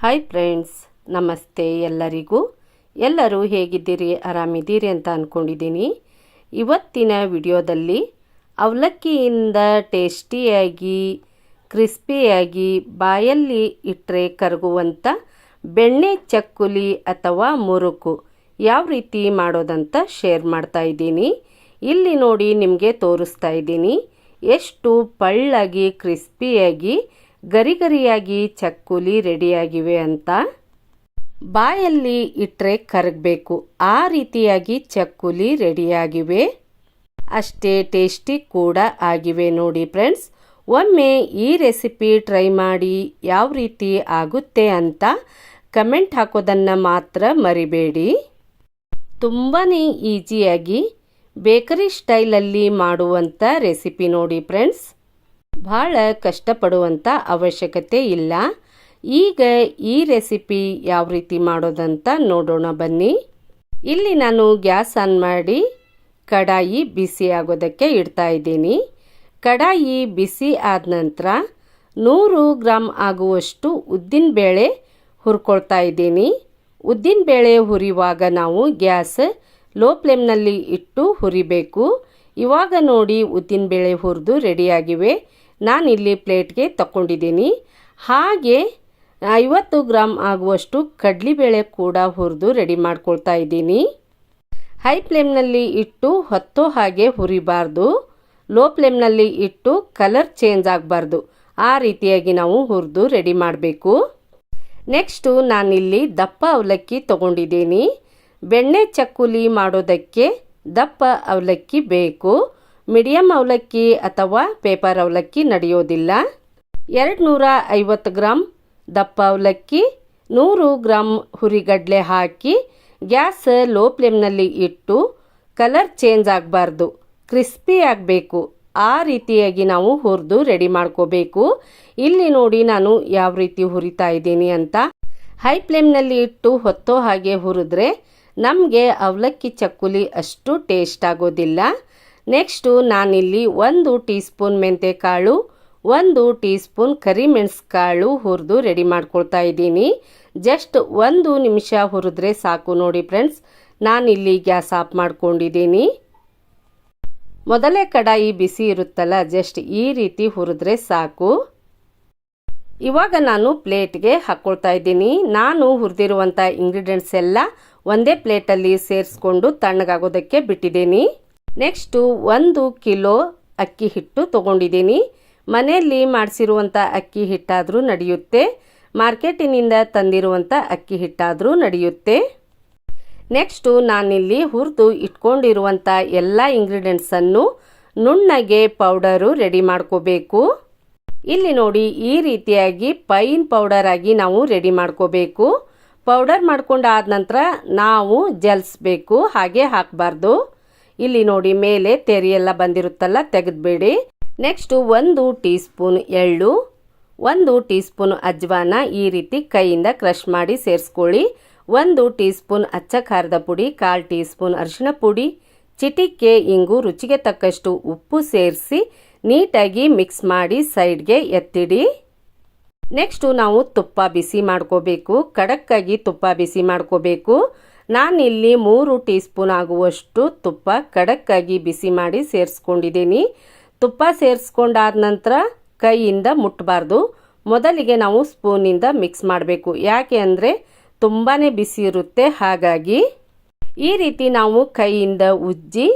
Hi friends ನಮಸ್ತೆ ಎಲ್ಲರಿಗೂ. ಎಲ್ಲರೂ ಹೇಗಿದ್ದೀರಿ? ಆರಾಮಿದ್ದೀರಿ ಅಂತ ಅಂದ್ಕೊಂಡಿದ್ದೀನಿ ಇವತ್ತಿನ ವಿಡಿಯೋದಲ್ಲಿ ಅವಲಕ್ಕಿಯಿಂದ ಟೇಸ್ಟಿಯಾಗಿ, ಕ್ರಿಸ್ಪಿಯಾಗಿ ಬಾಯಲ್ಲಿ ಇಟ್ಟರೆ ಕರಗುವಂಥ ಬೆಣ್ಣೆ ಚಕ್ಕುಲಿ ಅಥವಾ ಮುರುಕು ಯಾವ ರೀತಿ ಮಾಡೋದಂತ ಶೇರ್ ಮಾಡ್ತಾ ಇದ್ದೀನಿ. ಇಲ್ಲಿ ನೋಡಿ ನಿಮಗೆ ತೋರಿಸ್ತಾ ಇದ್ದೀನಿ. ಎಷ್ಟು ಪಳ್ಳಾಗಿ, ಕ್ರಿಸ್ಪಿಯಾಗಿ ಗರಿ ಗರಿಯಾಗಿ ಚಕ್ಕುಲಿ ರೆಡಿಯಾಗಿವೆ ಅಂತ? ಬಾಯಲ್ಲಿ ಇಟ್ಟರೆ ಕರಗಬೇಕು. ಆ ರೀತಿಯಾಗಿ ಚಕ್ಕುಲಿ ರೆಡಿಯಾಗಿವೆ. ಅಷ್ಟೇ ಟೇಸ್ಟಿ ಕೂಡ ಆಗಿವೆ ನೋಡಿ ಫ್ರೆಂಡ್ಸ್. ಒಮ್ಮೆ ಈ ರೆಸಿಪಿ ಟ್ರೈ ಮಾಡಿ ಯಾವ ರೀತಿ ಆಗುತ್ತೆ ಅಂತ ಕಮೆಂಟ್ ಹಾಕೋದನ್ನು ಮಾತ್ರ ಮರಿಬೇಡಿ. ತುಂಬಾ ಈಸಿಯಾಗಿ ಬೇಕರಿ ಸ್ಟೈಲಲ್ಲಿ ಮಾಡುವಂಥ ರೆಸಿಪಿ ನೋಡಿ ಫ್ರೆಂಡ್ಸ್. ಭಾಳ ಕಷ್ಟಪಡುವಂಥ ಅವಶ್ಯಕತೆ ಇಲ್ಲ. ಈಗ ಈ ರೆಸಿಪಿ ಯಾವ ರೀತಿ ಮಾಡೋದಂತ ನೋಡೋಣ ಬನ್ನಿ. ಇಲ್ಲಿ ನಾನು ಗ್ಯಾಸ್ ಆನ್ ಮಾಡಿ ಕಡಾಯಿ ಬಿಸಿ ಆಗೋದಕ್ಕೆ ಇಡ್ತಾ ಇದ್ದೀನಿ. ಕಡಾಯಿ ಬಿಸಿ ಆದ ನಂತರ ನೂರು ಗ್ರಾಮ್ ಆಗುವಷ್ಟು ಉದ್ದಿನಬೇಳೆ ಹುರ್ಕೊಳ್ತಾ ಇದ್ದೀನಿ. ಉದ್ದಿನಬೇಳೆ ಹುರಿಯುವಾಗ ನಾವು ಗ್ಯಾಸ್ ಲೋ ಫ್ಲೇಮ್ನಲ್ಲಿ ಇಟ್ಟು ಹುರಿಬೇಕು. ಇವಾಗ ನೋಡಿ ಉದ್ದಿನಬೇಳೆ ಹುರಿದು ರೆಡಿಯಾಗಿವೆ ನಾನಿಲ್ಲಿ ಪ್ಲೇಟ್ಗೆ ತಗೊಂಡಿದ್ದೀನಿ ಹಾಗೆ, ಐವತ್ತು ಗ್ರಾಮ್ ಆಗುವಷ್ಟು ಕಡಲೆಬೇಳೆ ಕೂಡ ಹುರಿದು ರೆಡಿ ಮಾಡ್ಕೊಳ್ತಾ ಇದ್ದೀನಿ. ಹೈ ಫ್ಲೇಮ್ನಲ್ಲಿ ಇಟ್ಟು ಹೊತ್ತೋ ಹಾಗೆ ಹುರಿಬಾರ್ದು. ಲೋ ಫ್ಲೇಮ್ನಲ್ಲಿ ಇಟ್ಟು ಕಲರ್ ಚೇಂಜ್ ಆಗಬಾರ್ದು. ಆ ರೀತಿಯಾಗಿ ನಾವು ಹುರಿದು ರೆಡಿ ಮಾಡಬೇಕು. ನೆಕ್ಸ್ಟು ನಾನಿಲ್ಲಿ ದಪ್ಪ ಅವಲಕ್ಕಿ ತಗೊಂಡಿದ್ದೀನಿ. ಬೆಣ್ಣೆ ಚಕ್ಕುಲಿ ಮಾಡೋದಕ್ಕೆ ದಪ್ಪ ಅವಲಕ್ಕಿ ಬೇಕು. ಮೀಡಿಯಮ್ ಅವಲಕ್ಕಿ ಅಥವಾ ಪೇಪರ್ ಅವಲಕ್ಕಿ ನಡೆಯೋದಿಲ್ಲ. ಎರಡು ನೂರ ಐವತ್ತು ಗ್ರಾಮ್ ದಪ್ಪ ಅವಲಕ್ಕಿ, ನೂರು ಗ್ರಾಮ್ ಹುರಿಗಡಲೆ ಹಾಕಿ ಗ್ಯಾಸ್ ಲೋ ಫ್ಲೇಮ್ನಲ್ಲಿ ಇಟ್ಟು ಕಲರ್ ಚೇಂಜ್ ಆಗಬಾರ್ದು. ಕ್ರಿಸ್ಪಿ ಆಗಬೇಕು. ಆ ರೀತಿಯಾಗಿ ನಾವು ಹುರಿದು ರೆಡಿ ಮಾಡ್ಕೋಬೇಕು. ಇಲ್ಲಿ ನೋಡಿ ನಾನು ಯಾವ ರೀತಿ ಹುರಿತಾ ಇದ್ದೀನಿ ಅಂತ. ಹೈ ಫ್ಲೇಮ್ನಲ್ಲಿ ಇಟ್ಟು ಹೊತ್ತೋ ಹಾಗೆ ಹುರಿದ್ರೆ ನಮಗೆ ಅವಲಕ್ಕಿ ಚಕ್ಕುಲಿ ಅಷ್ಟು ಟೇಸ್ಟ್ ಆಗೋದಿಲ್ಲ. ನೆಕ್ಸ್ಟು ನಾನಿಲ್ಲಿ ಒಂದು ಟೀ ಸ್ಪೂನ್ ಮೆಂತೆಕಾಳು, ಒಂದು ಟೀ ಸ್ಪೂನ್ ಕರಿಮೆಣಸು ಹುರಿದು ರೆಡಿ ಮಾಡ್ಕೊಳ್ತಾ ಇದ್ದೀನಿ. ಜಸ್ಟ್ ಒಂದು ನಿಮಿಷ ಹುರಿದ್ರೆ ಸಾಕು ನೋಡಿ ಫ್ರೆಂಡ್ಸ್. ನಾನಿಲ್ಲಿ ಗ್ಯಾಸ್ ಆಫ್ ಮಾಡ್ಕೊಂಡಿದ್ದೀನಿ. ಮೊದಲೇ ಕಡಾಯಿ ಬಿಸಿ ಇರುತ್ತಲ್ಲ, ಜಸ್ಟ್ ಈ ರೀತಿ ಹುರಿದ್ರೆ ಸಾಕು. ಇವಾಗ ನಾನು ಪ್ಲೇಟ್ಗೆ ಹಾಕ್ಕೊಳ್ತಾ ಇದ್ದೀನಿ. ನಾನು ಹುರಿದಿರುವಂಥ ಇಂಗ್ರೀಡಿಯೆಂಟ್ಸ್ ಎಲ್ಲ ಒಂದೇ ಪ್ಲೇಟಲ್ಲಿ ಸೇರಿಸ್ಕೊಂಡು ತಣ್ಣಗಾಗೋದಕ್ಕೆ ಬಿಟ್ಟಿದ್ದೀನಿ. ನೆಕ್ಸ್ಟು ಒಂದು ಕಿಲೋ ಅಕ್ಕಿ ಹಿಟ್ಟು ತೊಗೊಂಡಿದ್ದೀನಿ. ಮನೆಯಲ್ಲಿ ಮಾಡಿಸಿರುವಂಥ ಅಕ್ಕಿ ಹಿಟ್ಟಾದರೂ ನಡೆಯುತ್ತೆ. ಮಾರ್ಕೆಟಿನಿಂದ ತಂದಿರುವಂಥ ಅಕ್ಕಿ ಹಿಟ್ಟಾದರೂ ನಡೆಯುತ್ತೆ. ನೆಕ್ಸ್ಟು ನಾನಿಲ್ಲಿ ಹುರಿದು ಇಟ್ಕೊಂಡಿರುವಂಥ ಎಲ್ಲ ಇಂಗ್ರೀಡಿಯೆಂಟ್ಸನ್ನು ನುಣ್ಣಗೆ ಪೌಡರು ರೆಡಿ ಮಾಡ್ಕೋಬೇಕು. ಇಲ್ಲಿ ನೋಡಿ ಈ ರೀತಿಯಾಗಿ ಪೈನ್ ಪೌಡರ್ ಆಗಿ ನಾವು ರೆಡಿ ಮಾಡ್ಕೋಬೇಕು. ಪೌಡರ್ ಮಾಡ್ಕೊಂಡಾದ ನಂತರ ನಾವು ಜಲ್ಸ್ಬೇಕು, ಹಾಗೆ ಹಾಕಬಾರ್ದು. ಇಲ್ಲಿ ನೋಡಿ ಮೇಲೆ ತೆರಿಯೆಲ್ಲ ಬಂದಿರುತ್ತಲ್ಲ, ತೆಗೆದ್ಬೇಡಿ. ನೆಕ್ಸ್ಟು ಒಂದು ಟೀ ಸ್ಪೂನ್ ಎಳ್ಳು, ಒಂದು ಟೀ ಸ್ಪೂನ್ ಅಜ್ವಾನ ಈ ರೀತಿ ಕೈಯಿಂದ ಕ್ರಷ್ ಮಾಡಿ ಸೇರಿಸ್ಕೊಳ್ಳಿ. ಒಂದು ಟೀ ಸ್ಪೂನ್ ಅಚ್ಚ ಖಾರದ ಪುಡಿ, ಕಾಲು ಟೀ ಸ್ಪೂನ್ ಅರಿಶಿಣ ಪುಡಿ, ಚಿಟಿಕೆ, ಇಂಗು, ರುಚಿಗೆ ತಕ್ಕಷ್ಟು ಉಪ್ಪು ಸೇರಿಸಿ ನೀಟಾಗಿ ಮಿಕ್ಸ್ ಮಾಡಿ ಸೈಡ್ಗೆ ಎತ್ತಿಡಿ. ನೆಕ್ಸ್ಟು ನಾವು ತುಪ್ಪ ಬಿಸಿ ಮಾಡ್ಕೋಬೇಕು ಖಡಕ್ಕಾಗಿ ತುಪ್ಪ ಬಿಸಿ ಮಾಡ್ಕೋಬೇಕು. ನಾನಿಲ್ಲಿ ಮೂರು ಟೀ ಸ್ಪೂನ್ ಆಗುವಷ್ಟು ತುಪ್ಪ ಕಡಕ್ಕಾಗಿ ಬಿಸಿ ಮಾಡಿ ಸೇರಿಸ್ಕೊಂಡಿದ್ದೀನಿ. ತುಪ್ಪ ಸೇರಿಸ್ಕೊಂಡಾದ ನಂತರ ಕೈಯಿಂದ ಮುಟ್ಟಬಾರ್ದು ಮೊದಲಿಗೆ ನಾವು ಸ್ಪೂನಿಂದ ಮಿಕ್ಸ್ ಮಾಡಬೇಕು. ಯಾಕೆ ಅಂದರೆ ತುಂಬಾ ಬಿಸಿ ಇರುತ್ತೆ. ಹಾಗಾಗಿ ಈ ರೀತಿ ನಾವು ಕೈಯಿಂದ ಉಜ್ಜಿ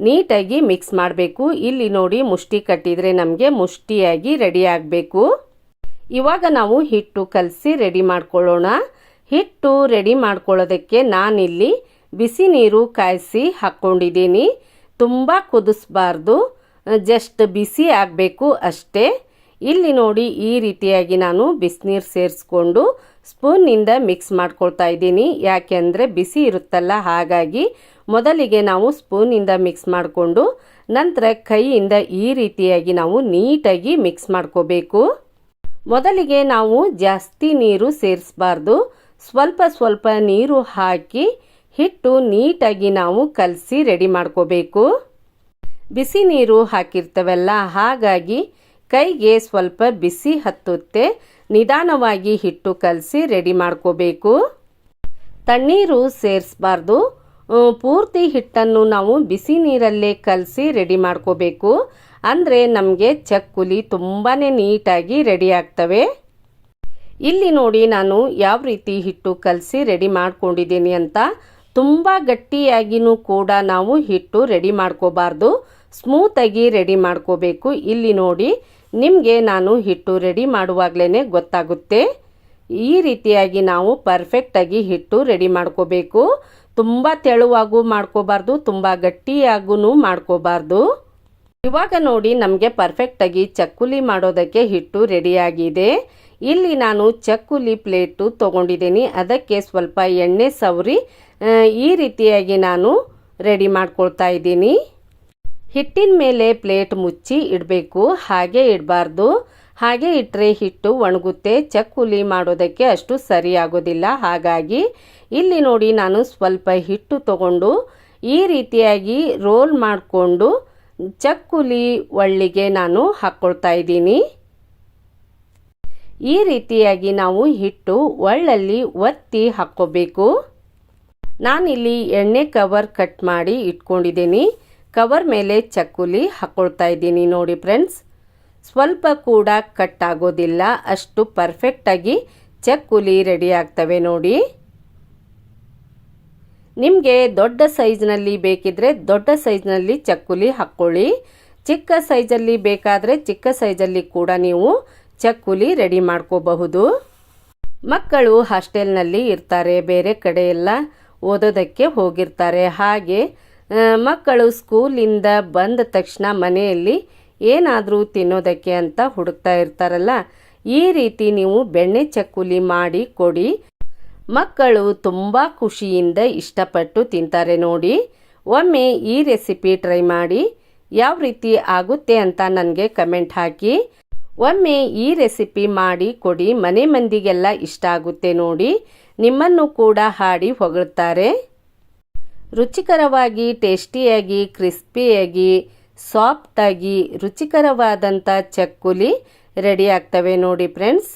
ನೀಟಾಗಿ ಮಿಕ್ಸ್ ಮಾಡಬೇಕು. ಇಲ್ಲಿ ನೋಡಿ ಮುಷ್ಟಿ ಕಟ್ಟಿದರೆ ನಮಗೆ ಮುಷ್ಟಿಯಾಗಿ ರೆಡಿ ಆಗಬೇಕು. ಇವಾಗ ನಾವು ಹಿಟ್ಟು ಕಲಸಿ ರೆಡಿ ಮಾಡ್ಕೊಳ್ಳೋಣ. ಹಿಟ್ಟು ರೆಡಿ ಮಾಡ್ಕೊಳ್ಳೋದಕ್ಕೆ ನಾನಿಲ್ಲಿ ಬಿಸಿ ನೀರು ಕಾಯಿಸಿ ಹಾಕ್ಕೊಂಡಿದ್ದೀನಿ. ತುಂಬ ಕುದಿಸ್ಬಾರ್ದು. ಜಸ್ಟ್ ಬಿಸಿ ಆಗಬೇಕು ಅಷ್ಟೇ. ಇಲ್ಲಿ ನೋಡಿ ಈ ರೀತಿಯಾಗಿ ನಾನು ಬಿಸಿನೀರು ಸೇರಿಸ್ಕೊಂಡು ಸ್ಪೂನ್ನಿಂದ ಮಿಕ್ಸ್ ಮಾಡ್ಕೊಳ್ತಾ ಇದ್ದೀನಿ. ಯಾಕೆಂದರೆ ಬಿಸಿ ಇರುತ್ತಲ್ಲ, ಹಾಗಾಗಿ ಮೊದಲಿಗೆ ನಾವು ಸ್ಪೂನಿಂದ ಮಿಕ್ಸ್ ಮಾಡಿಕೊಂಡು ನಂತರ ಕೈಯಿಂದ ಈ ರೀತಿಯಾಗಿ ನಾವು ನೀಟಾಗಿ ಮಿಕ್ಸ್ ಮಾಡ್ಕೋಬೇಕು. ಮೊದಲಿಗೆ ನಾವು ಜಾಸ್ತಿ ನೀರು ಸೇರಿಸಬಾರ್ದು. ಸ್ವಲ್ಪ ಸ್ವಲ್ಪ ನೀರು ಹಾಕಿ ಹಿಟ್ಟು ನೀಟಾಗಿ ನಾವು ಕಲಸಿ ರೆಡಿ ಮಾಡ್ಕೋಬೇಕು. ಬಿಸಿ ನೀರು ಹಾಕಿರ್ತವಲ್ಲ, ಹಾಗಾಗಿ ಕೈಗೆ ಸ್ವಲ್ಪ ಬಿಸಿ ಹತ್ತುತ್ತೆ, ನಿಧಾನವಾಗಿ ಹಿಟ್ಟು ಕಲಸಿ ರೆಡಿ ಮಾಡ್ಕೋಬೇಕು. ತಣ್ಣೀರು ಸೇರಿಸಬಾರ್ದು. ಪೂರ್ತಿ ಹಿಟ್ಟನ್ನು ನಾವು ಬಿಸಿ ನೀರಲ್ಲೇ ಕಲಸಿ ರೆಡಿ ಮಾಡ್ಕೋಬೇಕು. ಅಂದರೆ ನಮಗೆ ಚಕ್ಕುಲಿ ತುಂಬಾ ನೀಟಾಗಿ ರೆಡಿ ಆಗ್ತವೆ. ಇಲ್ಲಿ ನೋಡಿ ನಾನು ಯಾವ ರೀತಿ ಹಿಟ್ಟು ಕಲಸಿ ರೆಡಿ ಮಾಡ್ಕೊಂಡಿದ್ದೀನಿ ಅಂತ. ತುಂಬ ಗಟ್ಟಿಯಾಗಿನೂ ಕೂಡ ನಾವು ಹಿಟ್ಟು ರೆಡಿ ಮಾಡ್ಕೋಬಾರ್ದು. ಸ್ಮೂತಾಗಿ ರೆಡಿ ಮಾಡ್ಕೋಬೇಕು. ಇಲ್ಲಿ ನೋಡಿ ನಿಮಗೆ ನಾನು ಹಿಟ್ಟು ರೆಡಿ ಮಾಡುವಾಗಲೇ ಗೊತ್ತಾಗುತ್ತೆ. ಈ ರೀತಿಯಾಗಿ ನಾವು ಪರ್ಫೆಕ್ಟಾಗಿ ಹಿಟ್ಟು ರೆಡಿ ಮಾಡ್ಕೋಬೇಕು. ತುಂಬ ತೆಳುವಾಗೂ ಮಾಡ್ಕೋಬಾರ್ದು, ತುಂಬ ಗಟ್ಟಿಯಾಗೂ ಮಾಡ್ಕೋಬಾರ್ದು. ಇವಾಗ ನೋಡಿ ನಮಗೆ ಪರ್ಫೆಕ್ಟಾಗಿ ಚಕ್ಕುಲಿ ಮಾಡೋದಕ್ಕೆ ಹಿಟ್ಟು ರೆಡಿಯಾಗಿದೆ. ಇಲ್ಲಿ ನಾನು ಚಕ್ಕುಲಿ ಪ್ಲೇಟು ತೊಗೊಂಡಿದ್ದೀನಿ. ಅದಕ್ಕೆ ಸ್ವಲ್ಪ ಎಣ್ಣೆ ಸವರಿ ಈ ರೀತಿಯಾಗಿ ನಾನು ರೆಡಿ ಮಾಡ್ಕೊಳ್ತಾ ಇದ್ದೀನಿ. ಹಿಟ್ಟಿನ ಮೇಲೆ ಪ್ಲೇಟ್ ಮುಚ್ಚಿ ಇಡಬೇಕು. ಹಾಗೆ ಇಡಬಾರ್ದು. ಹಾಗೆ ಇಟ್ಟರೆ ಹಿಟ್ಟು ಒಣಗುತ್ತೆ. ಚಕ್ಕುಲಿ ಮಾಡೋದಕ್ಕೆ ಅಷ್ಟು ಸರಿಯಾಗೋದಿಲ್ಲ. ಹಾಗಾಗಿ ಇಲ್ಲಿ ನೋಡಿ ನಾನು ಸ್ವಲ್ಪ ಹಿಟ್ಟು ತಗೊಂಡು ಈ ರೀತಿಯಾಗಿ ರೋಲ್ ಮಾಡಿಕೊಂಡು ಚಕ್ಕುಲಿ ಒಳ್ಳಿಗೆ ನಾನು ಹಾಕ್ಕೊಳ್ತಾ ಇದ್ದೀನಿ. ಈ ರೀತಿಯಾಗಿ ನಾವು ಹಿಟ್ಟು ಒಳ್ಳಲ್ಲಿ ಒತ್ತಿ ಹಾಕ್ಕೋಬೇಕು. ನಾನಿಲ್ಲಿ ಎಣ್ಣೆ ಕವರ್ ಕಟ್ ಮಾಡಿ ಇಟ್ಕೊಂಡಿದ್ದೀನಿ. ಕವರ್ ಮೇಲೆ ಚಕ್ಕುಲಿ ಹಾಕ್ಕೊಳ್ತಾ ಇದ್ದೀನಿ ನೋಡಿ ಫ್ರೆಂಡ್ಸ್. ಸ್ವಲ್ಪ ಕೂಡ ಕಟ್ ಆಗೋದಿಲ್ಲ. ಅಷ್ಟು ಪರ್ಫೆಕ್ಟಾಗಿ ಚಕ್ಕುಲಿ ರೆಡಿ ಆಗ್ತವೆ ನೋಡಿ. ನಿಮಗೆ ದೊಡ್ಡ ಸೈಜ್ನಲ್ಲಿ ಬೇಕಿದ್ರೆ ದೊಡ್ಡ ಸೈಜ್ನಲ್ಲಿ ಚಕ್ಕುಲಿ ಹಾಕ್ಕೊಳ್ಳಿ. ಚಿಕ್ಕ ಸೈಜಲ್ಲಿ ಬೇಕಾದರೆ ಚಿಕ್ಕ ಸೈಜಲ್ಲಿ ಕೂಡ ನೀವು ಚಕ್ಕುಲಿ ರೆಡಿ ಮಾಡ್ಕೋಬಹುದು. ಮಕ್ಕಳು ಹಾಸ್ಟೆಲ್ನಲ್ಲಿ ಇರ್ತಾರೆ, ಬೇರೆ ಕಡೆ ಎಲ್ಲ ಓದೋದಕ್ಕೆ ಹೋಗಿರ್ತಾರೆ. ಹಾಗೆ ಮಕ್ಕಳು ಸ್ಕೂಲಿಂದ ಬಂದ ತಕ್ಷಣ ಮನೆಯಲ್ಲಿ ಏನಾದರೂ ತಿನ್ನೋದಕ್ಕೆ ಅಂತ ಹುಡುಕ್ತಾ ಇರ್ತಾರಲ್ಲ, ಈ ರೀತಿ ನೀವು ಬೆಣ್ಣೆ ಚಕ್ಕುಲಿ ಮಾಡಿ ಕೊಡಿ. ಮಕ್ಕಳು ತುಂಬ ಖುಷಿಯಿಂದ ಇಷ್ಟಪಟ್ಟು ತಿಂತಾರೆ ನೋಡಿ. ಒಮ್ಮೆ ಈ ರೆಸಿಪಿ ಟ್ರೈ ಮಾಡಿ, ಯಾವ ರೀತಿ ಆಗುತ್ತೆ ಅಂತ ನನಗೆ ಕಮೆಂಟ್ ಹಾಕಿ. ಒಮ್ಮೆ ಈ ರೆಸಿಪಿ ಮಾಡಿ ಕೊಡಿ, ಮನೆ ಮಂದಿಗೆಲ್ಲ ಇಷ್ಟ ಆಗುತ್ತೆ ನೋಡಿ. ನಿಮ್ಮನ್ನು ಕೂಡ ಹಾಡಿ ಹೊಗಳ್ತಾರೆ. ರುಚಿಕರವಾಗಿ, ಟೇಸ್ಟಿಯಾಗಿ, ಕ್ರಿಸ್ಪಿಯಾಗಿ, ಸಾಫ್ಟಾಗಿ ರುಚಿಕರವಾದಂಥ ಚಕ್ಕುಲಿ ರೆಡಿ ಆಗ್ತವೆ ನೋಡಿ ಫ್ರೆಂಡ್ಸ್.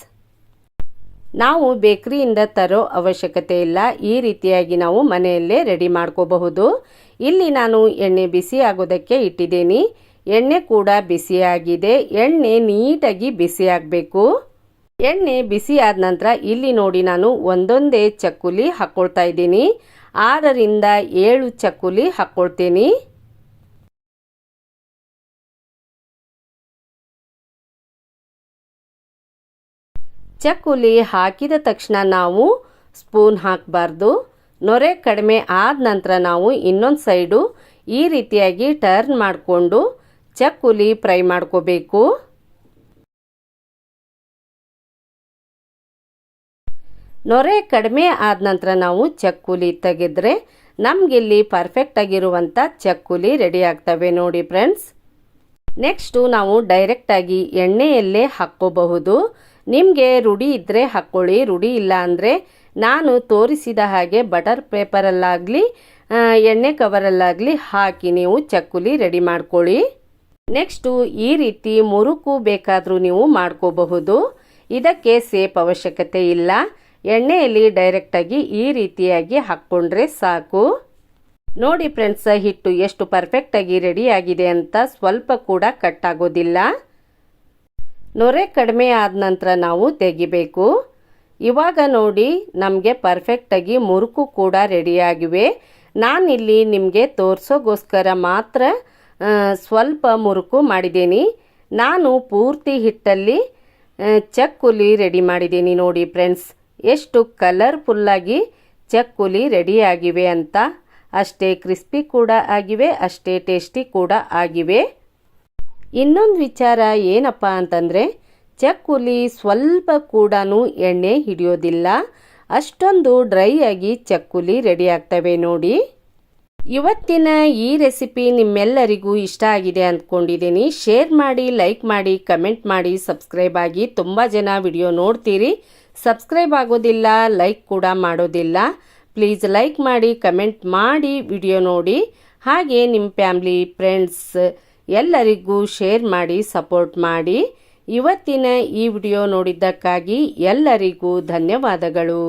ನಾವು ಬೇಕ್ರಿಯಿಂದ ತರೋ ಅವಶ್ಯಕತೆ ಇಲ್ಲ. ಈ ರೀತಿಯಾಗಿ ನಾವು ಮನೆಯಲ್ಲೇ ರೆಡಿ ಮಾಡ್ಕೋಬಹುದು. ಇಲ್ಲಿ ನಾನು ಎಣ್ಣೆ ಬಿಸಿ ಆಗೋದಕ್ಕೆ ಇಟ್ಟಿದ್ದೀನಿ. ಎಣ್ಣೆ ಕೂಡ ಬಿಸಿಯಾಗಿದೆ. ಎಣ್ಣೆ ನೀಟಾಗಿ ಬಿಸಿಯಾಗಬೇಕು. ಎಣ್ಣೆ ಬಿಸಿ ಆದ ನಂತರ ಇಲ್ಲಿ ನೋಡಿ ನಾನು ಒಂದೊಂದೇ ಚಕ್ಕುಲಿ ಹಾಕ್ಕೊಳ್ತಾ ಇದ್ದೀನಿ. ಆರರಿಂದ ಏಳು ಚಕ್ಕುಲಿ ಹಾಕ್ಕೊಳ್ತೀನಿ ಚಕ್ಕುಲಿ ಹಾಕಿದ ತಕ್ಷಣ ನಾವು ಸ್ಪೂನ್ ಹಾಕಬಾರ್ದು. ನೊರೆ ಕಡಿಮೆ ಆದ ನಂತರ ನಾವು ಇನ್ನೊಂದು ಸೈಡು ಈ ರೀತಿಯಾಗಿ ಟರ್ನ್ ಮಾಡಿಕೊಂಡು ಚಕ್ಕುಲಿ ಫ್ರೈ ಮಾಡ್ಕೋಬೇಕು. ನೊರೆ ಕಡಿಮೆ ಆದ ನಂತರ ನಾವು ಚಕ್ಕುಲಿ ತೆಗೆದ್ರೆ ನಮಗಿಲ್ಲಿ ಪರ್ಫೆಕ್ಟ್ ಆಗಿರುವಂಥ ಚಕ್ಕುಲಿ ರೆಡಿ ಆಗ್ತವೆ ನೋಡಿ ಫ್ರೆಂಡ್ಸ್ ನೆಕ್ಸ್ಟು ನಾವು ಡೈರೆಕ್ಟಾಗಿ ಎಣ್ಣೆಯಲ್ಲೇ ಹಾಕ್ಕೋಬಹುದು. ನಿಮಗೆ ರೂಢಿ ಇದ್ದರೆ ಹಾಕ್ಕೊಳ್ಳಿ ರೂಢಿ ಇಲ್ಲ ಅಂದರೆ ನಾನು ತೋರಿಸಿದ ಹಾಗೆ ಬಟರ್ ಪೇಪರಲ್ಲಾಗಲಿ ಎಣ್ಣೆ ಕವರಲ್ಲಾಗಲಿ ಹಾಕಿ ನೀವು ಚಕ್ಕುಲಿ ರೆಡಿ ಮಾಡ್ಕೊಳ್ಳಿ. ನೆಕ್ಸ್ಟು ಈ ರೀತಿ ಮುರುಕು ಬೇಕಾದರೂ ನೀವು ಮಾಡ್ಕೋಬಹುದು. ಇದಕ್ಕೆ ಸೇಪ್ ಅವಶ್ಯಕತೆ ಇಲ್ಲ. ಎಣ್ಣೆಯಲ್ಲಿ ಡೈರೆಕ್ಟಾಗಿ ಈ ರೀತಿಯಾಗಿ ಹಾಕ್ಕೊಂಡ್ರೆ ಸಾಕು. ನೋಡಿ ಫ್ರೆಂಡ್ಸ್ ಹಿಟ್ಟು ಎಷ್ಟು ಪರ್ಫೆಕ್ಟಾಗಿ ರೆಡಿಯಾಗಿದೆ ಅಂತ ಸ್ವಲ್ಪ ಕೂಡ ಕಟ್ ಆಗೋದಿಲ್ಲ. ನೊರೆ ಕಡಿಮೆ ಆದ ನಂತರ ನಾವು ತೆಗಿಬೇಕು. ಇವಾಗ ನೋಡಿ ನಮಗೆ ಪರ್ಫೆಕ್ಟಾಗಿ ಮುರುಕು ಕೂಡ ರೆಡಿಯಾಗಿವೆ ನಾನಿಲ್ಲಿ ನಿಮಗೆ ತೋರಿಸೋಗೋಸ್ಕರ ಮಾತ್ರ ಸ್ವಲ್ಪ ಮುರುಕು ಮಾಡಿದ್ದೀನಿ. ನಾನು ಪೂರ್ತಿ ಹಿಟ್ಟಲ್ಲಿ ಚಕ್ಕುಲಿ ರೆಡಿ ಮಾಡಿದ್ದೀನಿ ನೋಡಿ ಫ್ರೆಂಡ್ಸ್. ಎಷ್ಟು ಕಲರ್ಫುಲ್ಲಾಗಿ ಚಕ್ಕುಲಿ ರೆಡಿಯಾಗಿವೆ ಅಂತ. ಅಷ್ಟೇ ಕ್ರಿಸ್ಪಿ ಕೂಡ ಆಗಿವೆ, ಅಷ್ಟೇ ಟೇಸ್ಟಿ ಕೂಡ ಆಗಿವೆ. ಇನ್ನೊಂದು ವಿಚಾರ ಏನಪ್ಪ ಅಂತಂದರೆ ಚಕ್ಕುಲಿ ಸ್ವಲ್ಪ ಕೂಡ ಎಣ್ಣೆ ಹಿಡಿಯೋದಿಲ್ಲ. ಅಷ್ಟೊಂದು ಡ್ರೈ ಆಗಿ ಚಕ್ಕುಲಿ ರೆಡಿ ಆಗ್ತವೆ ನೋಡಿ. ಇವತ್ತಿನ ಈ ರೆಸಿಪಿ ನಿಮ್ಮೆಲ್ಲರಿಗೂ ಇಷ್ಟ ಆಗಿದೆ ಅಂದ್ಕೊಂಡಿದ್ದೀನಿ. ಶೇರ್ ಮಾಡಿ, ಲೈಕ್ ಮಾಡಿ, ಕಮೆಂಟ್ ಮಾಡಿ, ಸಬ್ಸ್ಕ್ರೈಬ್ ಆಗಿ ತುಂಬ ಜನ ವಿಡಿಯೋ ನೋಡ್ತೀರಿ. ಸಬ್ಸ್ಕ್ರೈಬ್ ಆಗೋದಿಲ್ಲ, ಲೈಕ್ ಕೂಡ ಮಾಡೋದಿಲ್ಲ. ಪ್ಲೀಸ್ ಲೈಕ್ ಮಾಡಿ, ಕಮೆಂಟ್ ಮಾಡಿ ವಿಡಿಯೋ ನೋಡಿ. ಹಾಗೆ ನಿಮ್ಮ ಫ್ಯಾಮ್ಲಿ, ಫ್ರೆಂಡ್ಸ್ ಎಲ್ಲರಿಗೂ ಶೇರ್ ಮಾಡಿ, ಸಪೋರ್ಟ್ ಮಾಡಿ. ಇವತ್ತಿನ ಈ ವಿಡಿಯೋ ನೋಡಿದ್ದಕ್ಕಾಗಿ ಎಲ್ಲರಿಗೂ ಧನ್ಯವಾದಗಳು.